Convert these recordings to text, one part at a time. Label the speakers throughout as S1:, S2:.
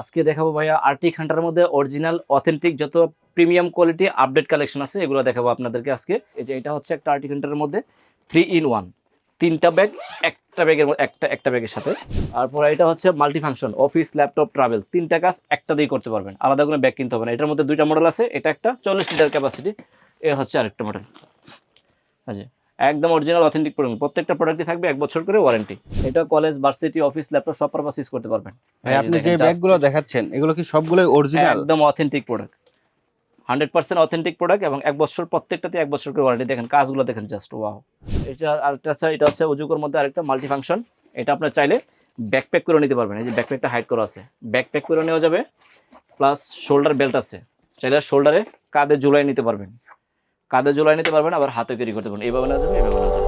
S1: আজকে দেখাবো ভাইয়া আর্টিক হান্টার মধ্যে অরিজিনাল, অথেন্টিক যত প্রিমিয়াম কোয়ালিটি আপডেট কালেকশন আছে, এগুলো দেখাবো আপনাদেরকে আজকে। এই যে এটা হচ্ছে একটা আর্টিক হান্টারের মধ্যে থ্রি ইন ওয়ান। তিনটা ব্যাগ, একটা ব্যাগের একটা একটা ব্যাগের সাথে। তারপর এটা হচ্ছে multi function office, laptop travel তিনটা কাজ একটা দিয়ে করতে পারবেন। আলাদা কোনো ব্যাগ কিনতে হবে না। এটার মধ্যে দুইটা মডেল আছে, এটা একটা চল্লিশ লিটার ক্যাপাসিটি এ হচ্ছে আরেকটা মডেল আচ্ছা একদম অরিজিনাল অথেন্টিক প্রোডাক্ট প্রত্যেকটা প্রোডাক্টই থাকবে এক বছর করে ওয়ারেন্টি এটা কলেজ ভার্সিটি অফিস ল্যাপটপ সব পারপাস ইউজ করতে পারবেন।
S2: ভাই আপনি যে ব্যাগগুলো দেখাচ্ছেন এগুলো কি সবগুলোই অরিজিনাল
S1: একদম authentic product hundred percent authentic product এবং এক বছর প্রত্যেকটাতে এক বছর করে ওয়ারেন্টি দেখেন কাজগুলো দেখেন জাস্ট ওয়াও এটা আরেকটা আছে এটা হচ্ছে উজুকোর মধ্যে আরেকটা মাল্টি ফাংশন এটা আপনার চাইলে ব্যাকপ্যাক করে নিতে পারবেন। এই যে ব্যাকপ্যাকটা হাইড করা আছে। ব্যাকপ্যাক করে নেওয়া যাবে প্লাস শোল্ডার বেল্ট আছে। চাইলে শোল্ডারে কাঁধে ঝুলাই নিতে পারবেন। কাঁধে ঝুলাই নিতে পারবেন আবার হাতে ক্যারি করতে পারবেন। এইভাবে নেওয়া যাবে এইভাবে যাবে।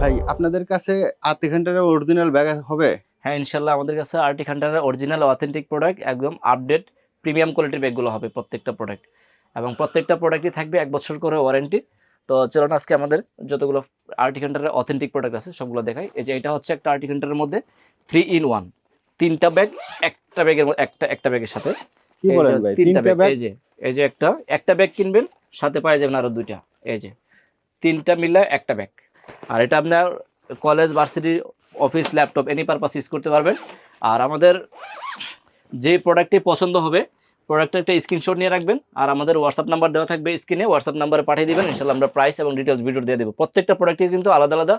S2: ভাই আপনাদের কাছে আধ ঘণ্টার অরিজিনাল ব্যাগ হবে?
S1: হ্যাঁ ইনশাল্লাহ আমাদের কাছে আর্টিক হান্টারের অরিজিনাল অথেন্টিক প্রোডাক্ট একদম আপডেট প্রিমিয়াম কোয়ালিটির ব্যাগগুলো হবে প্রত্যেকটা প্রোডাক্ট এবং প্রত্যেকটা প্রোডাক্টই থাকবে এক বছর করে ওয়ারেন্টি তো চলুন আজকে আমাদের যতগুলো আর্টিক হান্টারের অথেন্টিক প্রোডাক্ট আছে সবগুলো দেখাই। এই যে এটা হচ্ছে একটা আর্টিক হান্টারের মধ্যে থ্রি ইন ওয়ান তিনটা ব্যাগ একটা ব্যাগের একটা একটা ব্যাগের সাথে।
S2: কি বলেন ভাই?
S1: তিনটা ব্যাগ? এই যে এই যে একটা একটা ব্যাগ কিনবেন সাথে পাওয়া যাবেন আরও দুইটা। এই যে তিনটা মিলে একটা ব্যাগ। আর এটা আপনার college varsity office laptop any purpose use করতে পারবেন। আর আমাদের যে প্রোডাক্টটি পছন্দ হবে প্রোডাক্টের একটা স্ক্রিনশট নিয়ে রাখবেন। আর আমাদের হোয়াটসঅ্যাপ নাম্বার দেওয়া থাকবে স্ক্রিনে হোয়াটসঅ্যাপ নাম্বারে পাঠিয়ে দেবেন। ইনশাল্লাহ আমরা প্রাইস এবং ডিটেলস ভিডিও দিয়ে দেবো। প্রত্যেকটা প্রোডাক্টের কিন্তু আলাদা আলাদা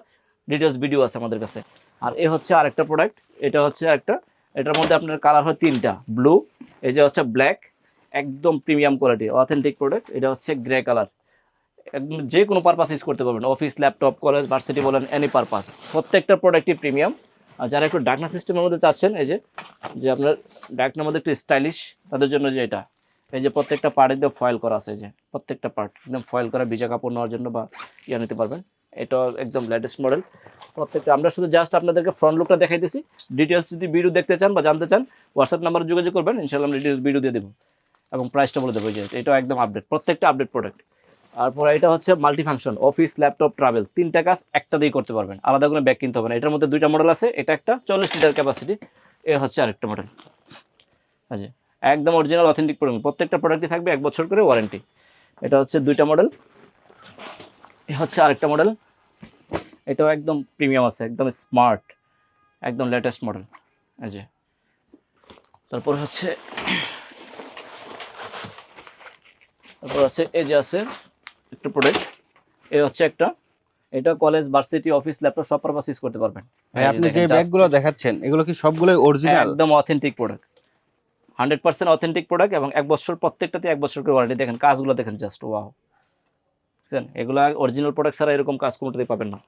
S1: ডিটেলস ভিডিও আছে আমাদের কাছে। আর এ হচ্ছে আরেকটা প্রোডাক্ট এটা হচ্ছে একটা এটার মধ্যে আপনার কালার হয় তিনটা ব্লু এই যে হচ্ছে ব্ল্যাক একদম প্রিমিয়াম কোয়ালিটি অথেন্টিক প্রোডাক্ট এটা হচ্ছে গ্রে কালার একদম যে কোনো পারপাস ইউজ করতে পারবেন অফিস ল্যাপটপ কলেজ ভার্সিটি বলেন এনি পারপাস প্রত্যেকটা প্রোডাক্টই প্রিমিয়াম আর যারা একটু ডাকনা সিস্টেমের মধ্যে চাচ্ছেন, এই যে যে আপনার ডাকনার মধ্যে একটু স্টাইলিশ তাদের জন্য যে এটা। এই যে প্রত্যেকটা পার্ট একদম ফয়েল করা আছে যে, প্রত্যেকটা পার্ট একদম ফয়েল করা, ভিজা কাপড় নেওয়ার জন্য বা ইয়ে নিতে পারবেন। এটা একদম লেটেস্ট মডেল প্রত্যেকটা, আমরা শুধু জাস্ট আপনাদেরকে ফ্রন্ট লুকটা দেখাইতেছি ডিটেলস যদি ভিডিও দেখতে চান বা জানতে চান হোয়াটসঅ্যাপ নাম্বারে যোগাযোগ করবেন ইনশাল্লাহ আমরা ডিটেলস ভিডিও দিয়ে দেবো। এবং প্রাইসটা বলে দেবো এটা একদম আপডেট প্রত্যেকটা আপডেট প্রোডাক্ট তারপর এটা হচ্ছে multi function office laptop travel তিনটা কাজ একটা দিয়ে করতে পারবেন। আলাদা কোনো ব্যাগ কিনতে হবে না। এটার মধ্যে দুইটা মডেল আছে, এটা একটা চল্লিশ লিটার ক্যাপাসিটি এ হচ্ছে আরেকটা মডেল আচ্ছা একদম অরিজিনাল অথেন্টিক প্রোডাক্ট প্রত্যেকটা প্রোডাক্টই থাকবে এক বছর করে ওয়ারেন্টি এটা হচ্ছে দুইটা মডেল এ হচ্ছে আরেকটা মডেল। এটাও একদম প্রিমিয়াম আছে একদম স্মার্ট একদম লেটেস্ট মডেল। এই যে। তারপর হচ্ছে তারপর আছে এই যে আছে একটা প্রোডাক্ট এই হচ্ছে একটা। এটা কলেজ ভার্সিটি অফিস ল্যাপটপ সব পারপাস ইউজ করতে পারবেন।
S2: ভাই আপনি যে ব্যাগগুলো দেখাচ্ছেন এগুলো কি সবগুলোই অরিজিনাল
S1: একদম authentic product hundred percent authentic product এবং এক বছর প্রত্যেকটাতে এক বছর করে ওয়ারেন্টি দেখেন কাজগুলো দেখেন জাস্ট ওয়াও বুঝছেন? এগুলো অরিজিনাল প্রোডাক্ট ছাড়া এরকম কাজ কোনোটাতেই পাবেন না।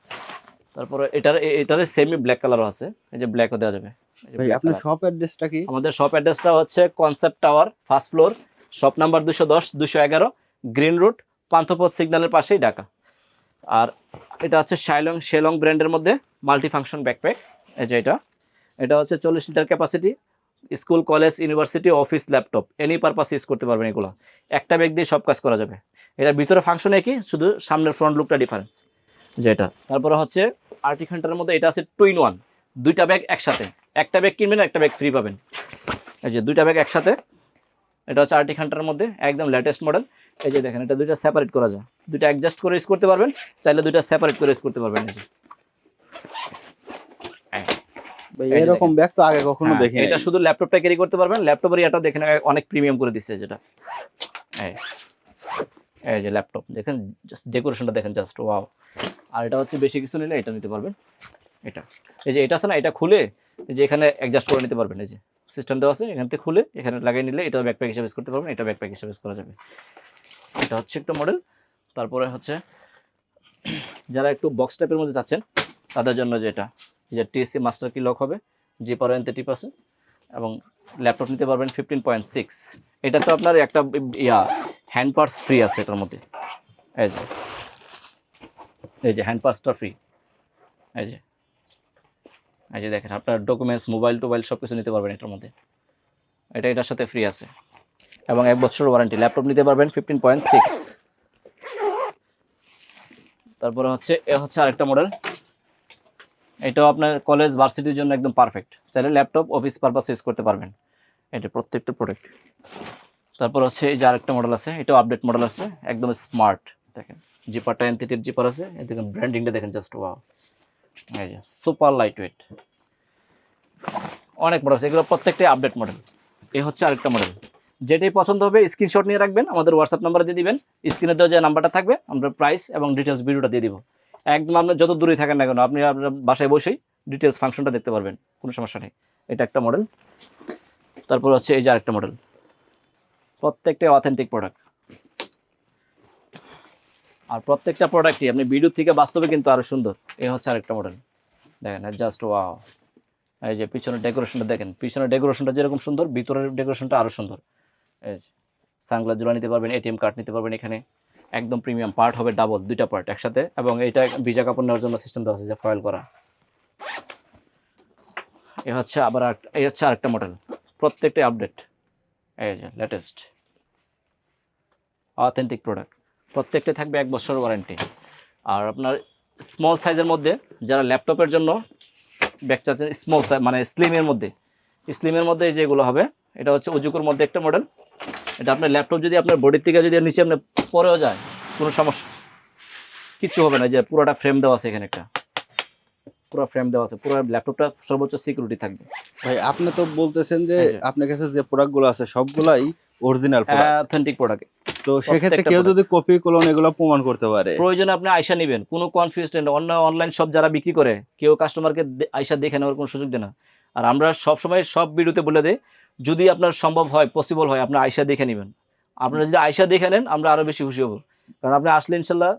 S1: তারপরে এটার এটার সেমি ব্ল্যাক কালারও আছে। এই যে ব্ল্যাকও দেওয়া যাবে।
S2: ভাই আপনার শপ অ্যাড্রেসটা কি?
S1: আমাদের শপ অ্যাড্রেসটা হচ্ছে concept tower first floor shop number দুশো দশ দুশো এগারো গ্রিন রুট পান্থপথ সিগন্যালের পাশেই ঢাকা। আর এটা হচ্ছে শাইলং শেলং ব্র্যান্ডের মধ্যে মাল্টি ফাংশন ব্যাকপ্যাক এই যে এটা। এটা হচ্ছে চল্লিশ litre capacity school, college, university, office, laptop any purpose use করতে পারবেন এগুলো। একটা ব্যাগ দিয়ে সব কাজ করা যাবে। এটার ভিতরে ফাংশন একই শুধু সামনের ফ্রন্ট লুকটা ডিফারেন্স যেটা। তারপরে হচ্ছে আর্টিক হান্টারের মধ্যে এটা আছে টু ইন ওয়ান দুইটা ব্যাগ একসাথে। একটা ব্যাগ কিনবেন, একটা ব্যাগ ফ্রি পাবেন। এই যে দুইটা ব্যাগ একসাথে, এটা হচ্ছে আর্টিক হান্টারের মধ্যে একদম লেটেস্ট মডেল এই যে দেখেন, এটা দুইটা সেপারেট করা যায়। দুইটা অ্যাডজাস্ট করে ইউজ করতে পারবেন, চাইলে দুইটা সেপারেট করে ইউজ করতে পারবেন। এই যে
S2: ভাই এরকম ব্যাগ তো আগে কখনো
S1: হ্যাঁ,
S2: দেখিনি।
S1: এটা শুধু ল্যাপটপটা ক্যারি করতে পারবেন। ল্যাপটপের এটা দেখেন অনেক প্রিমিয়াম করে দিচ্ছে যেটা। এই যে ল্যাপটপ দেখেন জাস্ট ডেকোরেশনটা দেখেন জাস্ট ওয়াও আর এটা হচ্ছে বেশি কিছু নিলে এটা নিতে পারবেন। এটা এই যে এটা আছে না এটা খুলে যে এখানে অ্যাডজাস্ট করে নিতে পারবেন। এই যে সিস্টেম দেওয়া আছে এখান থেকে খুলে এখানে লাগিয়ে নিলে এটা ব্যাকপ্যাক হিসেবে করতে পারবেন এটা ব্যাকপ্যাক হিসেবে করা যাবে। এটা হচ্ছে একটা মডেল তারপরে হচ্ছে যারা একটু বক্স টাইপের মধ্যে চাচ্ছেন তাদের জন্য যে এটা। যে টিএসসি মাস্টার কি লক হবে জি পারবেন থার্টি পার্সেন্ট এবং ল্যাপটপ নিতে পারবেন ফিফটিন পয়েন্ট সিক্স এটা তো আপনার একটা ইয়া হ্যান্ড পার্স ফ্রি আছে এটার মধ্যে। এই যে এই যে হ্যান্ড পার্সটা ফ্রি এই যে এই যে দেখেন, আপনার ডকুমেন্টস মোবাইল টোবাইল সব কিছু নিতে পারবেন এটার মধ্যে। এটা এটার সাথে ফ্রি আছে। এবং এক বছর ওয়ারেন্টি ল্যাপটপ নিতে পারবেন ফিফটিন পয়েন্ট সিক্স তারপরে হচ্ছে, এ হচ্ছে আরেকটা মডেল এটাও আপনার কলেজ ভার্সিটির জন্য একদম পারফেক্ট চাইলে ল্যাপটপ অফিস পারপাস ইউজ করতে পারবেন। এটা প্রত্যেকটা প্রোডাক্ট তারপর হচ্ছে এই যে আরেকটা মডেল আছে, এটাও আপডেট মডেল আছে, একদম স্মার্ট দেখেন জিপারটা এনথিটিভ জিপার আছে দেখেন ব্র্যান্ডিংটা দেখেন জাস্ট ওয়াও এই যে সুপার লাইট ওয়েট অনেক মডেল আছে, এগুলো প্রত্যেকটাই আপডেট মডেল এই হচ্ছে আরেকটা মডেল যেটাই পছন্দ হবে স্ক্রিনশট নিয়ে রাখবেন, আমাদের হোয়াটসঅ্যাপ নাম্বার দিয়ে দিবেন। স্ক্রিনে দেওয়া যে নাম্বারটা থাকবে, আমরা প্রাইস এবং ডিটেলস ভিডিওটা দিয়ে দিব। একদম আপনার যত দূরে থাকেন না কেন, আপনি আপনার বাসায় বসেই ডিটেলস ফাংশনটা দেখতে পারবেন, কোনো সমস্যা নেই। এটা একটা মডেল তারপর হচ্ছে এই যে আরেকটা মডেল প্রত্যেকটা অথেন্টিক প্রোডাক্ট আর প্রত্যেকটা প্রোডাক্টই আপনি ভিডিও থেকে বাস্তবে কিন্তু আরও সুন্দর। এই হচ্ছে আরেকটা মডেল দেখেন জাস্ট ওয়াও এই যে পিছনের ডেকোরেশনটা দেখেন, পিছনের ডেকোরেশনটা যেরকম সুন্দর, ভিতরের ডেকোরেশনটা আরও সুন্দর। এই সানগ্লাস জোড়া নিতে পারবেন এটিএম কার্ড নিতে পারবেন এখানে। একদম প্রিমিয়াম পার্ট হবে ডাবল দুইটা পার্ট একসাথে এবং এটা ভিজা কাপড় নেওয়ার জন্য সিস্টেম দেওয়া আছে যে ফয়েল করা। এ হচ্ছে আবার এই হচ্ছে আরেকটা মডেল প্রত্যেকটাই আপডেট এই যে লেটেস্ট অথেন্টিক প্রোডাক্ট প্রত্যেকটা থাকবে এক বছর ওয়ারেন্টি আর আপনার স্মল সাইজের মধ্যে যারা ল্যাপটপের জন্য ব্যাগ চাচ্ছেন স্মল সাইজ মানে স্লিমের মধ্যে স্লিমের মধ্যে যেগুলো হবে, এটা হচ্ছে উজুকুর মধ্যে একটা মডেল এটা আপনার ল্যাপটপ যদি আপনার বডির থেকে যদি নিচে আপনি পরেও যায় কোনো সমস্যা। কিছু হবে না যে পুরোটা ফ্রেম দেওয়া আছে এখানে একটা। পুরো ফ্রেম দেওয়া আছে পুরো ল্যাপটপটা সর্বোচ্চ সিকিউরিটি থাকবে।
S2: ভাই আপনি তো বলতেছেন যে আপনার কাছে যে প্রোডাক্টগুলো আছে সবগুলাই অরিজিনাল প্রোডাক্ট
S1: অথেন্টিক প্রোডাক্ট
S2: তো সেক্ষেত্রে কেউ যদি কপি কলন এগুলো প্রমাণ করতে পারে।
S1: প্রয়োজনে আপনি আয়সা নেবেন। কোনো কনফিউজ অন্য অনলাইন সব যারা বিক্রি করে কেউ কাস্টমারকে আয়সা দেখে নেওয়ার কোনো সুযোগ দেয় না। আর আমরা সব সময় সব ভিডিওতে বলে দিই যদি আপনার সম্ভব হয় পসিবল হয় আপনি আয়সা দেখে নেবেন। আপনারা যদি আয়সা দেখে নেন আমরা আরও বেশি খুশি হব। কারণ আপনি আসলে ইনশাল্লাহ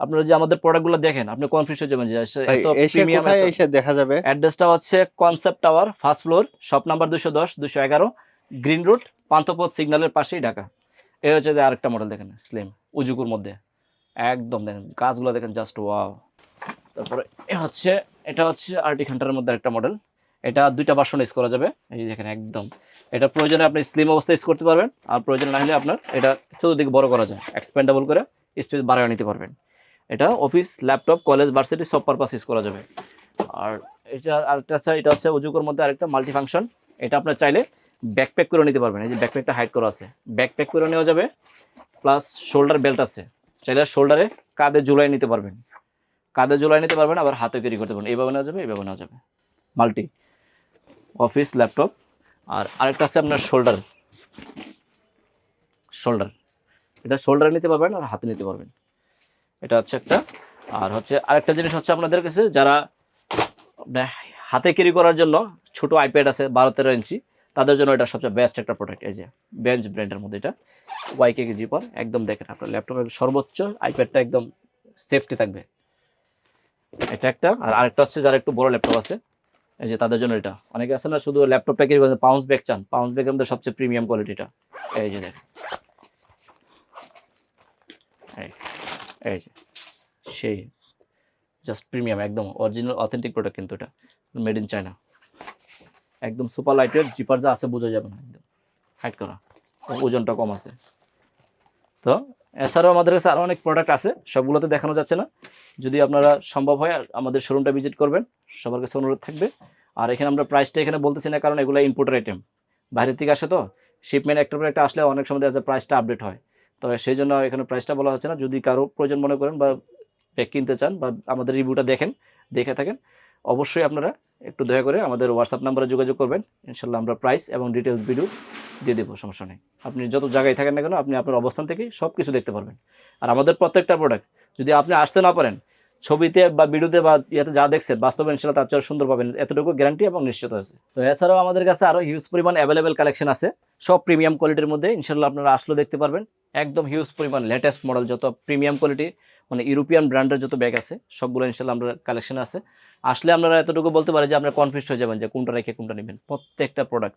S1: আপনারা যে আমাদের প্রোডাক্টগুলো দেখেন আপনি কনফিউজ হয়ে যাবেন যে এত প্রিমিয়াম
S2: এসে দেখা যাবে?
S1: অ্যাড্রেসটা হচ্ছে concept tower first floor shop number দুশো দশ দুশো এগারো গ্রিন রুট পান্থপথ সিগন্যালের পাশেই ঢাকা। এই হচ্ছে যে আরেকটা মডেল দেখেন স্লিম উজুকুর মধ্যে। একদম দেখেন গাছগুলো দেখেন জাস্ট ওয়াও তারপরে এ হচ্ছে এটা হচ্ছে আর্টি হান্টারের মধ্যে একটা মডেল এটা দুইটা ভার্সন ইউজ করা যাবে। এই দেখেন একদম। এটা প্রয়োজনে আপনি স্লিম অবস্থায় ইউজ করতে পারবেন আর প্রয়োজন না হলে আপনার এটা চতুর্দিকে বড় করা যায় এক্সপেন্ডেবল করে স্পেস বাড়ায় নিতে পারবেন। এটা অফিস ল্যাপটপ কলেজ ভার্সিটি সব পারপাস ইউজ করা যাবে। আর এটা আরেকটা আছে, এটা হচ্ছে উজুকোর মধ্যে আরেকটা মাল্টি ফাংশন এটা আপনার চাইলে ব্যাকপ্যাক করে নিতে পারবেন। এই যে ব্যাকপ্যাকটা হাইড করা আছে। ব্যাকপ্যাক করে নেওয়া যাবে। প্লাস শোল্ডার বেল্ট আছে। চাইলে শোল্ডারে কাঁধে ঝুলাই নিতে পারবেন। কাঁধে ঝুলাই নিতে পারবেন, আবার হাতে ক্যারি করতে পারবেন। এইভাবে নেওয়া যাবে, এইভাবে নেওয়া যাবে। Multi office, laptop. আর আরেকটা আছে আপনার শোল্ডার। শোল্ডার। এটা শোল্ডারে নিতে পারবেন আর হাতে নিতে পারবেন। এটা হচ্ছে একটা। আর হচ্ছে আরেকটা জিনিস হচ্ছে আপনাদের কাছে, যারা আপনার হাতে ক্যারি করার জন্য ছোট আইপ্যাড আছে বারো তেরো ইঞ্চি, তাদের জন্য এটা সবচেয়ে বেস্ট একটা প্রোডাক্ট এই যে বেঞ্চ ব্র্যান্ডের মধ্যে এটা। ওয়াইকে কেজি পর একদম দেখেন আপনার ল্যাপটপের সর্বোচ্চ আইপ্যাডটা একদম সেফটি থাকবে। এটা একটা। আর আরেকটা হচ্ছে যারা একটু বড় ল্যাপটপ আছে এই যে তাদের জন্য এটা। অনেকে আছে না, শুধু ল্যাপটপটা করে পাউন্স ব্যাগ চান। পাউন্স ব্যাগের মধ্যে সবচেয়ে প্রিমিয়াম কোয়ালিটিটা এই যে দেখেন। এই যে, সেই জাস্ট প্রিমিয়াম একদম অরিজিনাল অথেন্টিক প্রোডাক্ট কিন্তু এটা। মেড ইন চায়না একদম সুপার লাইটের জিপার যা আছে বোঝা যাবে না, একদম। হাইট করা। ওজনটা কম আছে। তো এছাড়াও আমাদের কাছে আরও অনেক প্রোডাক্ট আছে, সবগুলোতে দেখানো যাচ্ছে না। যদি আপনারা সম্ভব হয় আমাদের শোরুমটা ভিজিট করবেন, সবার কাছে অনুরোধ থাকবে। আর এখানে আমরা প্রাইসটা এখানে বলতেছি না, কারণ এগুলো ইম্পোর্টার আইটেম বাইরের থেকে আসে তো শিপমেন্ট একটা পর একটা আসলে অনেক সময় দেখা যায় প্রাইসটা আপডেট হয়। তবে সেই জন্য এখানে প্রাইসটা বলা হচ্ছে না। যদি কারও প্রয়োজন মনে করেন বা ব্যাগ কিনতে চান বা আমাদের রিভিউটা দেখেন, দেখে থাকেন, অবশ্যই আপনারা একটু দয়া করে আমাদের হোয়াটসঅ্যাপ নাম্বারে যোগাযোগ করবেন। ইনশাল্লাহ আমরা প্রাইস এবং ডিটেলস ভিডিও দিয়ে দেবো, সমস্যা নেই। আপনি যত জায়গায় থাকেন না কেন, আপনি আপনার অবস্থান থেকে সব কিছু দেখতে পারবেন। আর আমাদের প্রত্যেকটা প্রোডাক্ট যদি আপনি আসতে না পারেন ছবিতে বা ভিডিওতে বা ইয়েতে যা দেখছে, বাস্তবে ইনশাল্লাহ তার চেয়ে সুন্দর পাবেন। এতটুকু গ্যারান্টি এবং নিশ্চিত আছে তো এছাড়াও আমাদের কাছে আরও হিউজ পরিমাণ অ্যাভেলেবেল কালেকশন আছে। সব প্রিমিয়াম কোয়ালিটির মধ্যে ইনশাল্লাহ আপনারা আসলেও দেখতে পারবেন। একদম হিউজ পরিমাণ লেটেস্ট মডেল যত প্রিমিয়াম কোয়ালিটি মানে ইউরোপিয়ান ব্র্যান্ডের যত ব্যাগ আছে, সবগুলো ইনশাল্লাহ আমরা কালেকশন আছে। আসলে আপনারা এতটুকু বলতে পারি যে, আপনারা কনফিউজ হয়ে যাবেন যে, কোনটা রেখে কোনটা নেবেন। প্রত্যেকটা প্রোডাক্ট